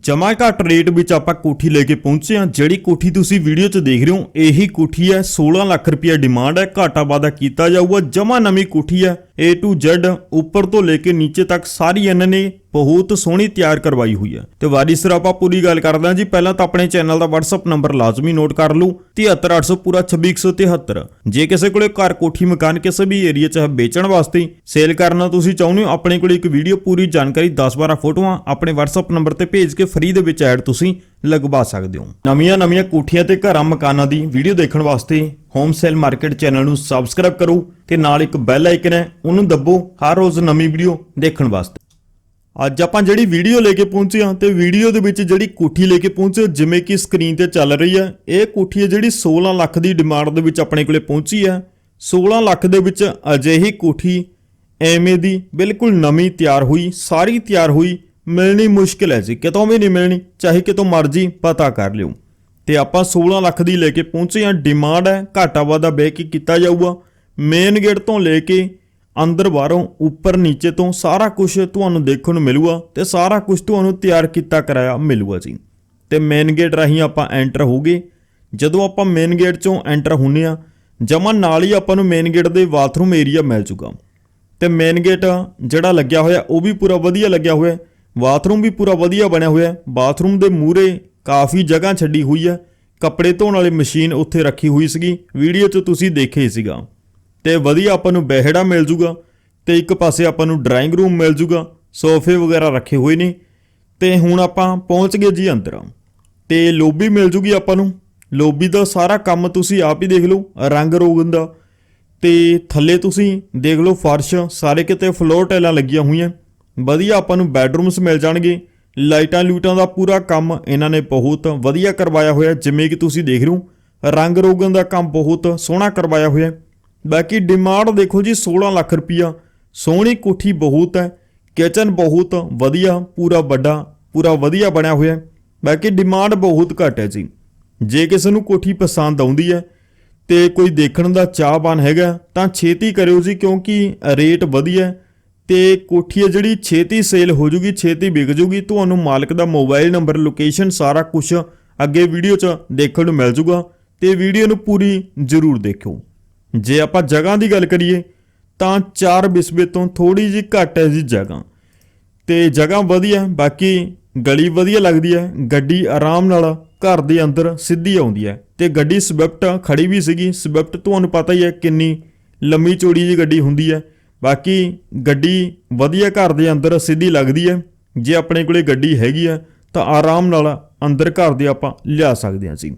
ਜਮਾ ਘੱਟ ਰੇਟ ਵਿੱਚ ਆਪਾਂ ਕੋਠੀ ਲੈ ਕੇ ਪਹੁੰਚੇ ਹਾਂ। ਜਿਹੜੀ ਕੋਠੀ ਤੁਸੀਂ ਵੀਡੀਓ 'ਚ ਦੇਖ ਰਹੇ ਹੋ, ਇਹੀ ਕੋਠੀ ਹੈ। 16 ਲੱਖ ਰੁਪਏ ਡਿਮਾਂਡ ਹੈ। ਘਾਟਾ ਵਾਦਾ ਕੀਤਾ ਜਾਊਗਾ। ਜਮਾ ਨਵੀਂ ਕੋਠੀ ਹੈ। A to Z ਉੱਪਰ ਤੋਂ ਲੈ ਕੇ ਨੀਚੇ ਤੱਕ ਸਾਰੀ ਇਹਨਾਂ ਨੇ ਬਹੁਤ ਸੋਹਣੀ ਤਿਆਰ ਕਰਵਾਈ ਹੋਈ ਹੈ। ਤੇ ਵਾਰੀ ਸਿਰ ਆਪਾਂ ਪੂਰੀ ਗੱਲ ਕਰਦੇ ਹਾਂ ਜੀ। ਪਹਿਲਾਂ ਤਾਂ ਆਪਣੇ ਚੈਨਲ ਦਾ WhatsApp ਨੰਬਰ ਲਾਜ਼ਮੀ ਨੋਟ ਕਰ ਲਓ। 73800 ਪੂਰਾ 26173 ਜੇ ਕਿਸੇ ਕੋਲੇ ਘਰ ਕੋਠੀ ਮਕਾਨ ਕਿਸੇ ਵੀ ਏਰੀਆ 'ਚ ਹੈ ਵੇਚਣ ਵਾਸਤੇ ਸੇਲ ਕਰਨਾ ਤੁਸੀਂ ਚਾਹੁੰਦੇ ਹੋ, ਆਪਣੇ ਕੋਲ ਇੱਕ ਵੀਡੀਓ ਪੂਰੀ ਜਾਣਕਾਰੀ 10-12 ਫੋਟੋਆਂ ਆਪਣੇ WhatsApp ਨੰਬਰ ਤੇ ਭੇਜ ਕੇ ਫ੍ਰੀ ਦੇ ਵਿੱਚ ਐਡ ਤੁਸੀਂ ਲਗਵਾ ਸਕਦੇ ਹੋ। ਨਵੀਆਂ ਨਵੀਆਂ ਕੋਠੀਆਂ ਤੇ ਘਰਾਂ ਮਕਾਨਾਂ ਦੀ ਵੀਡੀਓ ਦੇਖਣ ਵਾਸਤੇ ਹੋਮ ਸੇਲ ਮਾਰਕੀਟ ਚੈਨਲ ਨੂੰ ਸਬਸਕ੍ਰਾਈਬ ਕਰੋ ਤੇ ਨਾਲ ਇੱਕ ਬੈਲ ਆਈਕਨ ਹੈ, ਉਹਨੂੰ ਦੱਬੋ ਹਰ ਰੋਜ਼ ਨਵੀਂ ਵੀਡੀਓ ਦੇਖਣ ਵਾਸਤੇ। ਅੱਜ ਆਪਾਂ ਜਿਹੜੀ ਵੀਡੀਓ ਲੈ ਕੇ ਪਹੁੰਚੇ ਹਾਂ ਤੇ ਵੀਡੀਓ ਦੇ ਵਿੱਚ ਜਿਹੜੀ ਕੋਠੀ ਲੈ ਕੇ ਪਹੁੰਚੇ ਜਿਵੇਂ ਕਿ ਸਕਰੀਨ ਤੇ ਚੱਲ ਰਹੀ ਹੈ, ਇਹ ਕੋਠੀ ਹੈ ਜਿਹੜੀ 16 ਲੱਖ ਦੀ ਡਿਮਾਂਡ ਦੇ ਵਿੱਚ ਆਪਣੇ ਕੋਲੇ ਪਹੁੰਚੀ ਹੈ। 16 ਲੱਖ ਦੇ ਵਿੱਚ ਅਜਿਹੀ ਕੋਠੀ ਐਵੇਂ ਦੀ ਬਿਲਕੁਲ ਨਵੀਂ ਤਿਆਰ ਹੋਈ, ਸਾਰੀ ਤਿਆਰ ਹੋਈ, ਮਿਲਣੀ ਮੁਸ਼ਕਿਲ ਹੈ ਜੀ, ਕਿਤੋਂ ਵੀ ਨਹੀਂ ਮਿਲਣੀ, ਚਾਹੇ ਕਿਤੋਂ ਮਰਜ਼ੀ ਪਤਾ ਕਰ ਲਿਓ। ਤੇ ਆਪਾਂ 16 ਲੱਖ ਦੀ ਲੈ ਕੇ ਪਹੁੰਚੇ ਹਾਂ। ਡਿਮਾਂਡ ਹੈ, ਘਾਟਾ ਵਾਦਾ ਬਹਿ ਕੇ ਕੀਤਾ ਜਾਊਗਾ। ਮੇਨ ਗੇਟ ਤੋਂ ਲੈ ਕੇ ਅੰਦਰ ਬਾਹਰੋਂ ਉੱਪਰ ਨੀਚੇ ਤੋਂ ਸਾਰਾ ਕੁਝ ਤੁਹਾਨੂੰ ਦੇਖਣ ਨੂੰ ਮਿਲੂਗਾ ਤੇ ਸਾਰਾ ਕੁਝ ਤੁਹਾਨੂੰ ਤਿਆਰ ਕੀਤਾ ਕਰਾਇਆ ਮਿਲੂਗਾ ਜੀ। ਤੇ ਮੇਨ ਗੇਟ ਰਾਹੀਂ ਆਪਾਂ ਐਂਟਰ ਹੋਗੇ ਜਦੋਂ ਆਪਾਂ ਮੇਨ ਗੇਟ ਚੋਂ ਐਂਟਰ ਹੁੰਨੇ ਆ ਜਮਾ ਨਾਲ ਹੀ ਆਪਾਂ ਨੂੰ ਮੇਨ ਗੇਟ ਦੇ ਬਾਥਰੂਮ ਏਰੀਆ ਮਿਲ ਜੂਗਾ। ਤੇ ਮੇਨ ਗੇਟ ਜਿਹੜਾ ਲੱਗਿਆ ਹੋਇਆ ਉਹ ਵੀ ਪੂਰਾ ਵਧੀਆ ਲੱਗਿਆ ਹੋਇਆ ਬਾਥਰੂਮ ਵੀ ਪੂਰਾ ਵਧੀਆ ਬਣਿਆ ਹੋਇਆ ਬਾਥਰੂਮ ਦੇ ਮੂਹਰੇ ਕਾਫੀ ਜਗ੍ਹਾ ਛੱਡੀ ਹੋਈ ਹੈ। ਕੱਪੜੇ ਧੋਣ ਵਾਲੀ ਮਸ਼ੀਨ ਉੱਥੇ ਰੱਖੀ ਹੋਈ ਸੀਗੀ। ਵੀਡੀਓ 'ਚ ਤੁਸੀਂ ਦੇਖਿਆ ਹੀ ਸੀਗਾ। ਤੇ ਵਧੀਆ ਆਪਾਂ ਨੂੰ ਬਹਿੜਾ ਮਿਲ ਜੂਗਾ ਤੇ ਇੱਕ ਪਾਸੇ ਆਪਾਂ ਨੂੰ ਡਰਾਇੰਗ ਰੂਮ ਮਿਲ ਜੂਗਾ। ਸੋਫੇ ਵਗੈਰਾ ਰੱਖੇ ਹੋਏ ਨੇ। ਤੇ ਹੁਣ ਆਪਾਂ ਪਹੁੰਚ ਗਏ ਜੀ ਅੰਦਰ। ਤੇ ਲੋਬੀ ਮਿਲ ਜੂਗੀ ਆਪਾਂ ਨੂੰ। ਲੋਬੀ ਦਾ ਸਾਰਾ ਕੰਮ ਤੁਸੀਂ ਆਪ ਹੀ ਦੇਖ ਲਓ, ਰੰਗ ਰੋਗਨ ਦਾ। ਤੇ ਥੱਲੇ ਤੁਸੀਂ ਦੇਖ ਲਓ ਫਰਸ਼, ਸਾਰੇ ਕਿਤੇ ਫਲੋਰ ਟਾਈਲਾਂ ਲੱਗੀਆਂ ਹੋਈਆਂ। ਵਧੀਆ ਆਪਾਂ ਨੂੰ ਬੈੱਡਰੂਮਸ ਮਿਲ ਜਾਣਗੇ। ਲਾਈਟਾਂ ਲੂਟਾਂ ਦਾ ਪੂਰਾ ਕੰਮ ਇਹਨਾਂ ਨੇ ਬਹੁਤ ਵਧੀਆ ਕਰਵਾਇਆ ਹੋਇਆ, ਜਿਵੇਂ ਕਿ ਤੁਸੀਂ ਦੇਖ ਰਹੇ ਹੋ। ਰੰਗ ਰੋਗਨ ਦਾ ਕੰਮ ਬਹੁਤ ਸੋਹਣਾ ਕਰਵਾਇਆ ਹੋਇਆ ਬਾਕੀ ਡਿਮਾਂਡ ਦੇਖੋ ਜੀ 16 ਲੱਖ ਰੁਪਈਆ। ਸੋਹਣੀ ਕੋਠੀ ਬਹੁਤ ਹੈ ਕਿਚਨ ਬਹੁਤ ਵਧੀਆ, ਪੂਰਾ ਵੱਡਾ, ਪੂਰਾ ਵਧੀਆ ਬਣਿਆ ਹੋਇਆ ਬਾਕੀ ਡਿਮਾਂਡ ਬਹੁਤ ਘੱਟ ਹੈ ਜੀ। ਜੇ ਕਿਸੇ ਨੂੰ ਕੋਠੀ ਪਸੰਦ ਆਉਂਦੀ ਹੈ ਤੇ ਕੋਈ ਦੇਖਣ ਦਾ ਚਾਹਵਾਨ ਹੈਗਾ, ਤਾਂ ਛੇਤੀ ਕਰਿਓ ਜੀ, ਕਿਉਂਕਿ ਰੇਟ ਵਧੀਆ ਤੇ ਕੋਠੀ ਹੈ ਜਿਹੜੀ ਛੇਤੀ ਸੇਲ ਹੋ ਜੂਗੀ, ਛੇਤੀ ਵਿਕ ਜੂਗੀ, ਤੁਹਾਨੂੰ ਮਾਲਕ ਦਾ ਮੋਬਾਈਲ ਨੰਬਰ, ਲੋਕੇਸ਼ਨ ਸਾਰਾ ਕੁਝ ਅੱਗੇ ਵੀਡੀਓ 'ਚ ਦੇਖਣ ਨੂੰ ਮਿਲ ਜੂਗਾ ਤੇ ਵੀਡੀਓ ਨੂੰ ਪੂਰੀ ਜ਼ਰੂਰ ਦੇਖਿਓ। ਜੇ ਆਪਾਂ ਜਗ੍ਹਾ ਦੀ ਗੱਲ ਕਰੀਏ, ਤਾਂ 4 ਬਿਸਬੇ ਤੋਂ ਥੋੜੀ ਜਿਹੀ ਘੱਟ ਹੈ ਜੀ ਜਗ੍ਹਾ। ਤੇ ਜਗ੍ਹਾ ਵਧੀਆ, ਬਾਕੀ ਗਲੀ ਵਧੀਆ ਲੱਗਦੀ ਹੈ, ਗੱਡੀ ਆਰਾਮ ਨਾਲ ਘਰ ਦੇ ਅੰਦਰ ਸਿੱਧੀ ਆਉਂਦੀ ਹੈ। ਤੇ ਗੱਡੀ ਸਵਿਫਟ ਖੜੀ ਵੀ ਸੀਗੀ, ਸਵਿਫਟ ਤੁਹਾਨੂੰ ਪਤਾ ਹੀ ਹੈ ਕਿੰਨੀ ਲੰਮੀ ਚੌੜੀ ਜੀ ਗੱਡੀ ਹੁੰਦੀ ਹੈ। ਬਾਕੀ ਗੱਡੀ ਵਧੀਆ ਘਰ ਦੇ ਅੰਦਰ ਸਿੱਧੀ ਲੱਗਦੀ ਹੈ। ਜੇ ਆਪਣੇ ਕੋਲੇ ਗੱਡੀ ਹੈਗੀ ਹੈ, ਤਾਂ ਆਰਾਮ ਨਾਲ ਅੰਦਰ ਘਰ ਦੇ ਆਪਾਂ ਲਿਆ ਸਕਦੇ ਹਾਂ ਜੀ।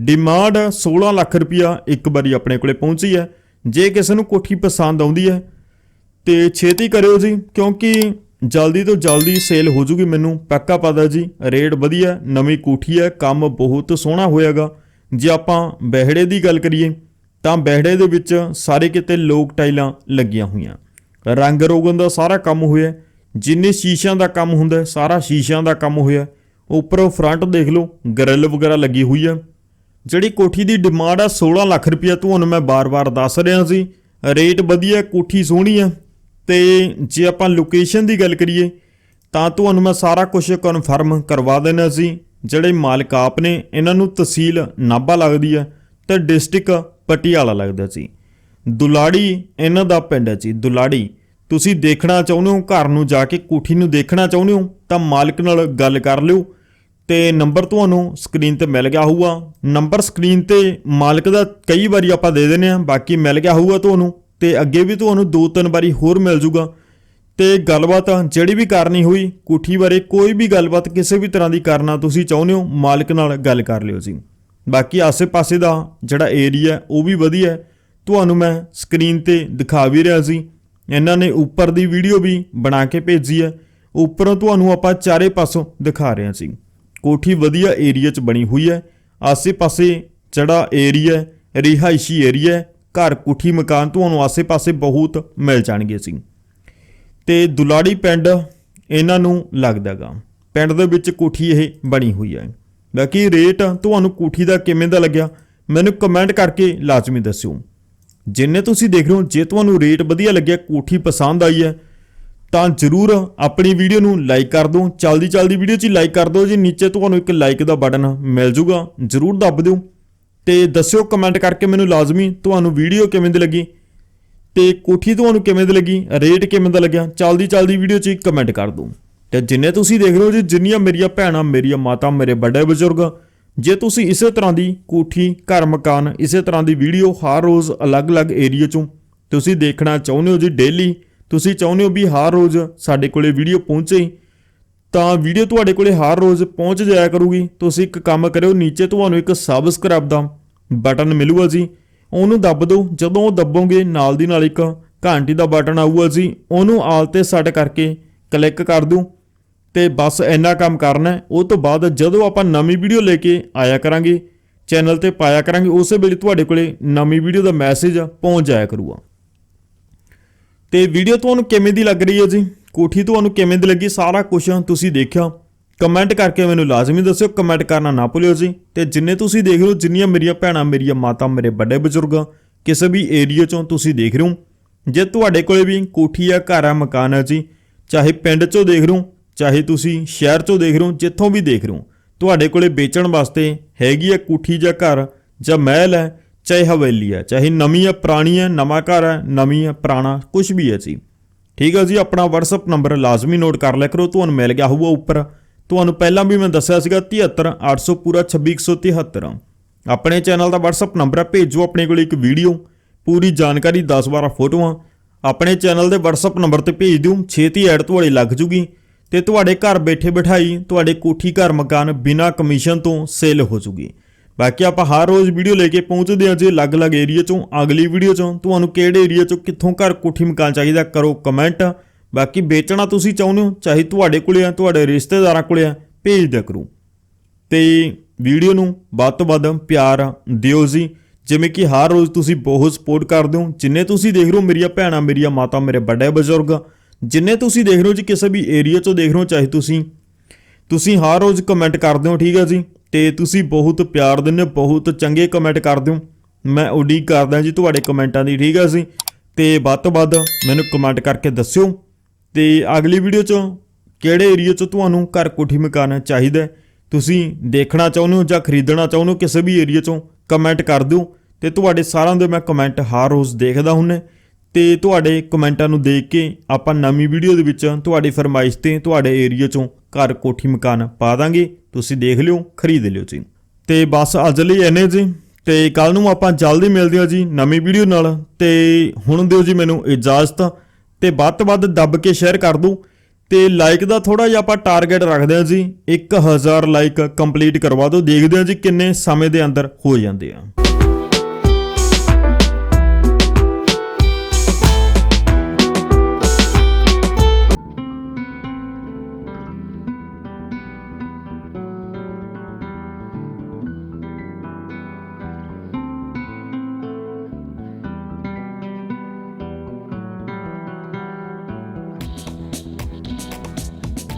ਡਿਮਾਂਡ 16 ਲੱਖ ਰੁਪਇਆ ਇੱਕ ਵਾਰੀ ਆਪਣੇ ਕੋਲੇ ਪਹੁੰਚੀ ਹੈ। ਜੇ ਕਿਸੇ ਨੂੰ ਕੋਠੀ ਪਸੰਦ ਆਉਂਦੀ ਹੈ, ਤੇ ਛੇਤੀ ਕਰਿਓ ਜੀ, ਕਿਉਂਕਿ ਜਲਦੀ ਤੋਂ ਜਲਦੀ ਸੇਲ ਹੋ ਜੂਗੀ ਮੈਨੂੰ, ਪੱਕਾ ਪਤਾ ਜੀ, ਰੇਟ ਵਧੀਆ, ਨਵੀਂ ਕੋਠੀ ਹੈ, ਕੰਮ ਬਹੁਤ ਸੋਹਣਾ ਹੋਇਆਗਾ। ਜੇ ਆਪਾਂ ਬਹਿੜੇ ਦੀ ਗੱਲ ਕਰੀਏ ਤਾਂ ਬਹਿੜੇ ਦੇ ਵਿੱਚ ਸਾਰੇ ਕਿਤੇ ਲੋਕ ਟਾਈਲਾਂ ਲੱਗੀਆਂ ਹੋਈਆਂ। ਰੰਗ ਰੋਗਨ ਦਾ ਸਾਰਾ ਕੰਮ ਹੋਇਆ। ਜਿੰਨੇ ਸ਼ੀਸ਼ਿਆਂ ਦਾ ਕੰਮ ਹੁੰਦਾ, ਸਾਰਾ ਸ਼ੀਸ਼ਿਆਂ ਦਾ ਕੰਮ ਹੋਇਆ। ਉੱਪਰੋਂ ਫਰੰਟ ਦੇਖ ਲਓ, ਗ੍ਰਿਲ ਵਗੈਰਾ ਲੱਗੀ ਹੋਈ ਆ। ਜਿਹੜੀ ਕੋਠੀ ਦੀ ਡਿਮਾਂਡ ਆ 16 ਲੱਖ ਰੁਪਇਆ ਤੁਹਾਨੂੰ ਮੈਂ ਬਾਰ-ਬਾਰ ਦੱਸ ਰਿਹਾ ਸੀ। ਰੇਟ ਵਧੀਆ, ਕੋਠੀ ਸੋਹਣੀ ਆ। ਤੇ ਜੇ ਆਪਾਂ ਲੋਕੇਸ਼ਨ ਦੀ ਗੱਲ ਕਰੀਏ, ਤਾਂ ਤੁਹਾਨੂੰ ਮੈਂ ਸਾਰਾ ਕੁਝ ਕਨਫਰਮ ਕਰਵਾ ਦੇਣਾ ਸੀ। ਜਿਹੜੇ ਮਾਲਕ ਆਪ ਨੇ, ਇਹਨਾਂ ਨੂੰ ਤਹਿਸੀਲ ਨਾਭਾ ਲੱਗਦੀ ਹੈ ਤੇ ਡਿਸਟ੍ਰਿਕਟ ਪਟਿਆਲਾ ਲੱਗਦਾ ਸੀ। ਦੁਲਾੜੀ ਇਹਨਾਂ ਦਾ ਪਿੰਡ ਹੈ ਜੀ, ਦੁਲਾੜੀ। ਤੁਸੀਂ ਦੇਖਣਾ ਚਾਹੁੰਦੇ ਹੋ, ਘਰ ਨੂੰ ਜਾ ਕੇ ਕੋਠੀ ਨੂੰ ਦੇਖਣਾ ਚਾਹੁੰਦੇ ਹੋ, ਤਾਂ ਮਾਲਕ ਨਾਲ ਗੱਲ ਕਰ ਲਿਓ। ਤੇ ਨੰਬਰ ਤੁਹਾਨੂੰ ਸਕਰੀਨ ਤੇ ਮਿਲ ਗਿਆ ਹੋਊਗਾ। ਨੰਬਰ ਸਕਰੀਨ ਤੇ ਮਾਲਕ ਦਾ ਕਈ ਵਾਰੀ ਆਪਾਂ ਦੇ ਦਿੰਨੇ ਆ ਬਾਕੀ ਮਿਲ ਗਿਆ ਹੋਊਗਾ ਤੁਹਾਨੂੰ। ਤੇ ਅੱਗੇ ਵੀ ਤੁਹਾਨੂੰ ਦੋ ਤਿੰਨ ਵਾਰੀ ਹੋਰ ਮਿਲ ਜੂਗਾ। ਤੇ ਗੱਲਬਾਤ ਜਿਹੜੀ ਵੀ ਕਰਨੀ ਹੋਈ, ਕੋਠੀ ਬਾਰੇ ਕੋਈ ਵੀ ਗੱਲਬਾਤ ਕਿਸੇ ਵੀ ਤਰ੍ਹਾਂ ਦੀ ਕਰਨਾ ਤੁਸੀਂ ਚਾਹੁੰਦੇ ਹੋ, ਮਾਲਕ ਨਾਲ ਗੱਲ ਕਰ ਲਿਓ ਜੀ। ਬਾਕੀ ਆਸੇ-ਪਾਸੇ ਦਾ ਜਿਹੜਾ ਏਰੀਆ ਉਹ ਵੀ ਵਧੀਆ ਤੁਹਾਨੂੰ ਮੈਂ ਸਕਰੀਨ ਤੇ ਦਿਖਾ ਵੀ ਰਿਹਾ ਸੀ। ਇਹਨਾਂ ਨੇ ਉੱਪਰ ਦੀ ਵੀਡੀਓ ਵੀ ਬਣਾ ਕੇ ਭੇਜੀ ਹੈ। ਉੱਪਰੋਂ ਤੁਹਾਨੂੰ ਆਪਾਂ ਚਾਰੇ ਪਾਸੋਂ ਦਿਖਾ ਰਹੇ ਸੀ ਕੋਠੀ ਵਧੀਆ ਏਰੀਆ 'ਚ ਬਣੀ ਹੋਈ ਹੈ। ਆਸੇ-ਪਾਸੇ ਜਿਹੜਾ ਏਰੀਆ ਰਿਹਾਇਸ਼ੀ ਏਰੀਆ ਘਰ, ਕੋਠੀ, ਮਕਾਨ ਤੁਹਾਨੂੰ ਆਸੇ-ਪਾਸੇ ਬਹੁਤ ਮਿਲ ਜਾਣਗੇ ਸੀ ਤੇ ਦੁਲਾੜੀ ਪਿੰਡ ਇਹਨਾਂ ਨੂੰ ਲੱਗਦਾਗਾ ਪਿੰਡ ਦੇ ਵਿੱਚ ਕੋਠੀ ਇਹ ਬਣੀ ਹੋਈ ਹੈ। ਬਾਕੀ ਰੇਟ ਤੁਹਾਨੂੰ ਕੋਠੀ ਦਾ ਕਿਵੇਂ ਦਾ ਲੱਗਿਆ? ਮੈਨੂੰ ਕਮੈਂਟ ਕਰਕੇ ਲਾਜ਼ਮੀ ਦੱਸਿਓ। ਜਿੰਨੇ ਤੁਸੀਂ ਦੇਖ ਰਹੇ ਹੋ, ਜੇ ਤੁਹਾਨੂੰ ਰੇਟ ਵਧੀਆ ਲੱਗਿਆ, ਕੋਠੀ ਪਸੰਦ ਆਈ ਹੈ, ਤਾਂ ਜਰੂਰ ਆਪਣੀ ਵੀਡੀਓ ਨੂੰ ਲਾਈਕ ਕਰ ਦਿਓ। ਚਲਦੀ ਚਲਦੀ ਵੀਡੀਓ 'ਚ ਹੀ ਲਾਈਕ ਕਰ ਦਿਓ। ਜੀ ਨੀਚੇ ਤੁਹਾਨੂੰ ਇੱਕ ਲਾਈਕ ਦਾ ਬਟਨ ਮਿਲ ਜੂਗਾ, ਜਰੂਰ ਦੱਬ ਦਿਓ। ਤੇ ਦੱਸਿਓ ਕਮੈਂਟ ਕਰਕੇ ਮੈਨੂੰ ਲਾਜ਼ਮੀ ਤੁਹਾਨੂੰ ਵੀਡੀਓ ਕਿਵੇਂ ਦੀ ਲੱਗੀ ਤੇ ਕੋਠੀ ਤੁਹਾਨੂੰ ਕਿਵੇਂ ਦੀ ਲੱਗੀ, ਰੇਟ ਕਿਵੇਂ ਦਾ ਲੱਗਿਆ? ਚਲਦੀ ਚਲਦੀ ਵੀਡੀਓ 'ਚ ਕਮੈਂਟ ਕਰ ਦਿਓ। ਤੇ ਜਿੰਨੇ ਤੁਸੀਂ ਦੇਖ ਰਹੇ ਹੋ ਜੀ, ਜਿੰਨੀਆਂ ਮੇਰੀਆਂ ਭੈਣਾਂ, ਮੇਰੀਆਂ ਮਾਤਾ, ਮੇਰੇ ਵੱਡੇ ਬਜ਼ੁਰਗ, ਜੇ ਤੁਸੀਂ ਇਸੇ ਤਰ੍ਹਾਂ ਦੀ ਕੋਠੀ, ਘਰ, ਮਕਾਨ, ਇਸੇ ਤਰ੍ਹਾਂ ਦੀ ਵੀਡੀਓ ਹਰ ਰੋਜ਼ ਅਲੱਗ-ਅਲੱਗ ਏਰੀਆ 'ਚੋਂ ਤੁਸੀਂ ਦੇਖਣਾ ਚਾਹੁੰਦੇ ਹੋ ਜੀ ਡੇਲੀ ਤੁਸੀਂ ਚਾਹੁੰਦੇ ਹੋ ਵੀ ਹਰ ਰੋਜ਼ ਸਾਡੇ ਕੋਲੇ ਵੀਡੀਓ ਪਹੁੰਚੇ, ਤਾਂ ਵੀਡੀਓ ਤੁਹਾਡੇ ਕੋਲੇ ਹਰ ਰੋਜ਼ ਪਹੁੰਚ ਜਾਇਆ ਕਰੂਗੀ। ਤੁਸੀਂ ਇੱਕ ਕੰਮ ਕਰਿਓ, ਨੀਚੇ ਤੁਹਾਨੂੰ ਇੱਕ ਸਬਸਕ੍ਰਾਈਬ ਦਾ ਬਟਨ ਮਿਲੂਗਾ ਜੀ। ਉਹਨੂੰ ਦੱਬ ਦਿਓ, ਜਦੋਂ ਉਹ ਦੱਬੋਗੇ, ਨਾਲ ਦੀ ਨਾਲ ਇੱਕ ਘੰਟੀ ਦਾ ਬਟਨ ਆਊਗਾ ਜੀ। ਉਹਨੂੰ ਆਲ ਤੇ ਸੈੱਟ ਕਰਕੇ ਕਲਿੱਕ ਕਰ ਦਿਓ। ਤੇ ਬਸ ਇੰਨਾ ਕੰਮ ਕਰਨਾ ਉਹ ਤੋਂ ਬਾਅਦ ਜਦੋਂ ਆਪਾਂ ਨਵੀਂ ਵੀਡੀਓ ਲੈ ਕੇ ਆਇਆ ਕਰਾਂਗੇ, ਚੈਨਲ ਤੇ ਪਾਇਆ ਕਰਾਂਗੇ, ਉਸੇ ਵੇਲੇ ਤੁਹਾਡੇ ਕੋਲੇ ਨਵੀਂ ਵੀਡੀਓ ਦਾ ਮੈਸੇਜ ਪਹੁੰਚ ਜਾਇਆ ਕਰੂਗਾ। ਤੇ ਵੀਡੀਓ ਤੁਹਾਨੂੰ ਕਿਵੇਂ ਦੀ ਲੱਗ ਰਹੀ ਹੈ ਜੀ? ਕੋਠੀ ਤੁਹਾਨੂੰ ਕਿਵੇਂ ਦੀ ਲੱਗੀ? ਸਾਰਾ ਕੁਝ ਤੁਸੀਂ ਦੇਖਿਆ। ਕਮੈਂਟ ਕਰਕੇ ਮੈਨੂੰ ਲਾਜ਼ਮੀ ਦੱਸਿਓ, ਕਮੈਂਟ ਕਰਨਾ ਨਾ ਭੁੱਲਿਓ ਜੀ। ਤੇ ਜਿੰਨੇ ਤੁਸੀਂ ਦੇਖ ਰਹੇ ਹੋ, ਜਿੰਨੀਆਂ ਮੇਰੀਆਂ ਭੈਣਾਂ, ਮੇਰੀਆਂ ਮਾਤਾ, ਮੇਰੇ ਵੱਡੇ ਬਜ਼ੁਰਗ, ਕਿਸੇ ਵੀ ਏਰੀਆ ਚੋਂ ਤੁਸੀਂ ਦੇਖ ਰਹੇ ਹੋ, ਜੇ ਤੁਹਾਡੇ ਕੋਲੇ ਵੀ ਕੋਠੀ ਆ ਘਰ ਆ, ਮਕਾਨ ਆ ਜੀ, ਚਾਹੇ ਪਿੰਡ ਚੋਂ ਦੇਖ ਰਹੇ ਹੋ ਚਾਹੇ ਤੁਸੀਂ ਸ਼ਹਿਰ ਚੋਂ ਦੇਖ ਰਹੇ ਹੋ, ਜਿੱਥੋਂ ਵੀ ਦੇਖ ਰਹੇ ਹੋ, ਤੁਹਾਡੇ ਕੋਲੇ ਵੇਚਣ ਵਾਸਤੇ ਹੈਗੀ ਆ ਕੋਠੀ ਜਾਂ ਘਰ, ਜਾਂ ਮਹਿਲ ਹੈ, ਚਾਹੇ ਹਵੇਲੀ ਹੈ, ਚਾਹੇ ਨਵੀਂ ਹੈ, ਪੁਰਾਣੀ ਹੈ, ਨਵਾਂ ਘਰ ਹੈ, ਨਵੀਂ ਹੈ, ਪੁਰਾਣਾ ਕੁਝ ਵੀ ਹੈ ਜੀ। ਠੀਕ ਹੈ ਜੀ, ਆਪਣਾ WhatsApp ਨੰਬਰ ਲਾਜ਼ਮੀ ਨੋਟ ਕਰ ਲਿਆ ਕਰੋ, ਤੁਹਾਨੂੰ ਮਿਲ ਗਿਆ ਹੋਊਗਾ ਉੱਪਰ। ਤੁਹਾਨੂੰ ਪਹਿਲਾਂ ਵੀ ਮੈਂ ਦੱਸਿਆ ਸੀਗਾ 73 800 ਪੂਰਾ 26173 ਆਪਣੇ ਚੈਨਲ ਦਾ WhatsApp ਨੰਬਰ ਹੈ, ਭੇਜੋ ਆਪਣੇ ਕੋਲ ਇੱਕ ਵੀਡੀਓ ਪੂਰੀ ਜਾਣਕਾਰੀ 10-12 ਫੋਟੋਆਂ। ਆਪਣੇ ਚੈਨਲ ਦੇ WhatsApp ਨੰਬਰ ਤੇ ਭੇਜ ਦਿਓ, ਛੇਤੀ ਐਡ ਤੁਹਾਡੇ ਲੱਗ ਜੂਗੀ। ਤੇ ਤੁਹਾਡੇ ਘਰ ਬੈਠੇ ਬਿਠਾਈ ਤੁਹਾਡੇ ਕੋਠੀ ਘਰ ਮਕਾਨ ਬਿਨਾਂ ਕਮਿਸ਼ਨ ਤੋਂ ਸੇਲ ਹੋ ਜੂਗੀ। ਬਾਕੀ ਆਪਾਂ ਹਰ ਰੋਜ਼ ਵੀਡੀਓ ਲੈ ਕੇ ਪਹੁੰਚਦੇ ਹਾਂ ਜੀ ਅਲੱਗ-ਅਲੱਗ ਏਰੀਆ ਚੋਂ। ਅਗਲੀ ਵੀਡੀਓ ਚੋਂ ਤੁਹਾਨੂੰ ਕਿਹੜੇ ਏਰੀਆ ਚੋਂ ਕਿੱਥੋਂ ਘਰ, ਕੋਠੀ, ਮਕਾਨ ਚਾਹੀਦਾ ਕਰੋ ਕਮੈਂਟ ਬਾਕੀ ਵੇਚਣਾ ਤੁਸੀਂ ਚਾਹੁੰਦੇ ਹੋ, ਚਾਹੇ ਤੁਹਾਡੇ ਕੋਲੇ ਆ, ਤੁਹਾਡੇ ਰਿਸ਼ਤੇਦਾਰਾਂ ਕੋਲੇ ਆ, ਭੇਜ ਦਿਆ ਕਰੋ। ਤੇ ਵੀਡੀਓ ਨੂੰ ਵੱਧ ਤੋਂ ਵੱਧ ਪਿਆਰ ਦਿਓ ਜੀ। ਜਿਵੇਂ ਕਿ ਹਰ ਰੋਜ਼ ਤੁਸੀਂ ਬਹੁਤ ਸਪੋਰਟ ਕਰਦੇ ਹੋ। ਜਿੰਨੇ ਤੁਸੀਂ ਦੇਖ ਰਹੇ ਹੋ ਮੇਰੀਆਂ ਭੈਣਾਂ, ਮੇਰੀਆਂ ਮਾਤਾ, ਮੇਰੇ ਵੱਡੇ ਬਜ਼ੁਰਗ ਜਿੰਨੇ ਤੁਸੀਂ ਦੇਖ ਰਹੇ ਹੋ ਜੀ, ਕਿਸੇ ਵੀ ਏਰੀਆ ਚੋਂ ਦੇਖ ਰਹੇ ਹੋ, ਚਾਹੇ ਤੁਸੀਂ ਤੁਸੀਂ ਹਰ ਰੋਜ਼ ਕਮੈਂਟ ਕਰਦੇ ਹੋ, ਠੀਕ ਹੈ ਜੀ? ਤੇ ਤੁਸੀਂ ਬਹੁਤ ਪਿਆਰ ਦਿੰਦੇ ਹੋ, ਬਹੁਤ ਚੰਗੇ ਕਮੈਂਟ ਕਰਦੇ ਹੋ। ਮੈਂ ਉਡੀਕ ਕਰਦਾ ਜੀ ਤੁਹਾਡੇ ਕਮੈਂਟਾਂ ਦੀ, ਠੀਕ ਹੈ ਜੀ? ਤੇ ਵੱਧ ਤੋਂ ਵੱਧ ਮੈਨੂੰ ਕਮੈਂਟ ਕਰਕੇ ਦੱਸਿਓ। ਤੇ ਅਗਲੀ ਵੀਡੀਓ 'ਚ ਕਿਹੜੇ ਏਰੀਆ 'ਚ ਤੁਹਾਨੂੰ ਘਰ ਕੋਠੀ ਮਕਾਨ ਚਾਹੀਦਾ ਤੁਸੀਂ ਦੇਖਣਾ ਚਾਹੁੰਦੇ ਹੋ ਜਾਂ ਖਰੀਦਣਾ ਚਾਹੁੰਦੇ ਹੋ, ਕਿਸੇ ਵੀ ਏਰੀਆ 'ਚੋਂ ਕਮੈਂਟ ਕਰ ਦਿਓ। ਤੇ ਤੁਹਾਡੇ ਸਾਰਿਆਂ ਦੇ ਮੈਂ ਕਮੈਂਟ ਹਰ ਰੋਜ਼ ਦੇਖਦਾ ਹੁੰਨੇ ਤੇ ਤੁਹਾਡੇ ਕਮੈਂਟਾਂ ਨੂੰ ਦੇਖ ਕੇ ਆਪਾਂ ਨਵੀਂ ਵੀਡੀਓ ਦੇ ਵਿੱਚ ਤੁਹਾਡੀ ਫਰਮਾਇਸ਼ ਤੇ ਤੁਹਾਡੇ ਏਰੀਆ 'ਚੋਂ ਘਰ ਕੋਠੀ ਮਕਾਨ ਪਾ ਦਾਂਗੇ। ਤੁਸੀਂ ਦੇਖ ਲਿਓ, ਖਰੀਦ ਲਿਓ ਜੀ। ਤੇ ਬਸ ਅੱਜ ਲਈ ਐਨੇ ਜੀ। ਤੇ ਕੱਲ ਨੂੰ ਆਪਾਂ ਜਲਦੀ ਮਿਲਦੇ ਹਾਂ ਜੀ ਨਵੀਂ ਵੀਡੀਓ ਨਾਲ। ਤੇ ਹੁਣ ਦਿਓ ਜੀ ਮੈਨੂੰ ਇਜਾਜ਼ਤ। ਤੇ ਵੱਧ ਤੋਂ ਵੱਧ ਦੱਬ ਕੇ ਸ਼ੇਅਰ ਕਰ ਦਿਓ। ਤੇ ਲਾਈਕ ਦਾ ਥੋੜਾ ਜਿਹਾ ਆਪਾਂ ਟਾਰਗੇਟ ਰੱਖਦੇ ਹਾਂ ਜੀ। 1000 ਲਾਈਕ ਕੰਪਲੀਟ ਕਰਵਾ ਦਿਓ। ਦੇਖਦੇ ਹਾਂ ਜੀ ਕਿੰਨੇ ਸਮੇਂ ਦੇ ਅੰਦਰ ਹੋ ਜਾਂਦੇ ਆ।